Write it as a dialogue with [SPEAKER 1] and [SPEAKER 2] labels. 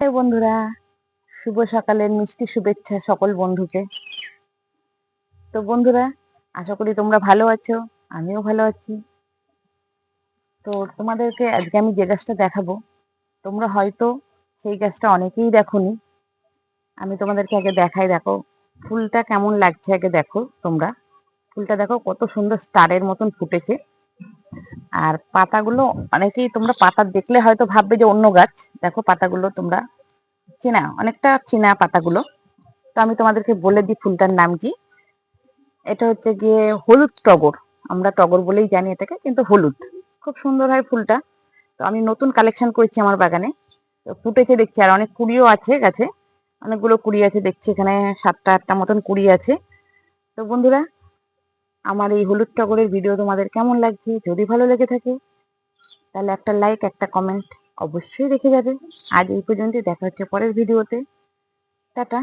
[SPEAKER 1] হ্যাঁ বন্ধুরা, শুভ সকালের মিষ্টি শুভেচ্ছা সকল বন্ধুকে। তো বন্ধুরা, আশা করি তোমরা ভালো আছো, আমিও ভালো আছি। তো তোমাদেরকে আজকে আমি যে গাছটা দেখাবো, তোমরা হয়তো সেই গাছটা অনেকেই দেখোনি। আমি তোমাদেরকে আগে দেখাই, দেখো, ফুলটা কেমন লাগছে আগে দেখো তোমরা। ফুলটা দেখো কত সুন্দর স্টারের মতন ফুটেছে। আর পাতাগুলো অনেকেই তোমরা পাতা দেখলে হয়তো ভাববে যে অন্য গাছ। দেখো পাতাগুলো তোমরা চেনা, অনেকটা চেনা পাতাগুলো। তো আমি তোমাদেরকে বলে দিই ফুলটার নাম কি। এটা হচ্ছে গিয়ে হলুদ টগর। আমরা টগর বলেই জানি এটাকে, কিন্তু হলুদ। খুব সুন্দর হয় ফুলটা। তো আমি নতুন কালেকশন করেছি আমার বাগানে। তো ফুটেছে দেখছি, আর অনেক কুড়িও আছে গাছে। অনেকগুলো কুড়ি আছে, দেখছি এখানে সাতটা আটটা মতন কুড়ি আছে। তো বন্ধুরা আমার এই হলুদ টগরের ভিডিও তোমাদের কেমন লাগছে? যদি ভালো লেগে থাকে, তাহলে একটা লাইক একটা কমেন্ট অবশ্যই দেখে যাবে। আজ এই পর্যন্ত দেখা হচ্ছে পরের ভিডিওতে টাটা।